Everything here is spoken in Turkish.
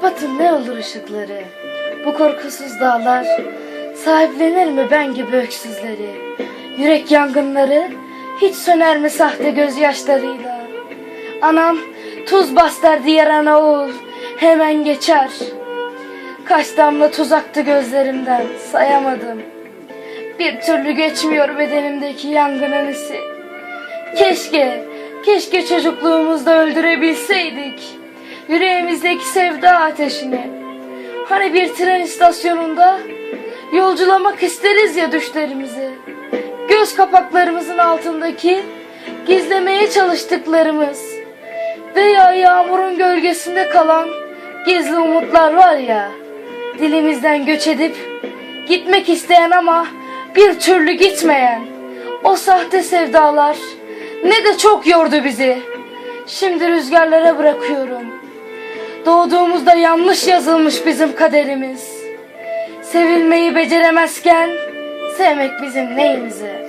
Kapatın ne olur ışıkları. Bu korkusuz dağlar sahiplenir mi ben gibi öksüzleri? Yürek yangınları hiç söner mi sahte gözyaşlarıyla? Anam tuz bastır diğer ana oğul hemen geçer. Kaç damla tuz aktı gözlerimden sayamadım. Bir türlü geçmiyor bedenimdeki yangının isi. Keşke, keşke çocukluğumuzda öldürebilseydik. Yüreğimizdeki sevda ateşini. Hani bir tren istasyonunda yolculamak isteriz ya düşlerimizi. Göz kapaklarımızın altındaki gizlemeye çalıştıklarımız veya yağmurun gölgesinde kalan gizli umutlar var ya. Dilimizden göç edip gitmek isteyen ama bir türlü gitmeyen o sahte sevdalar ne de çok yordu bizi. Şimdi rüzgarlara bırakıyorum. Doğduğumuzda yanlış yazılmış bizim kaderimiz. Sevilmeyi beceremezken sevmek bizim neyimize?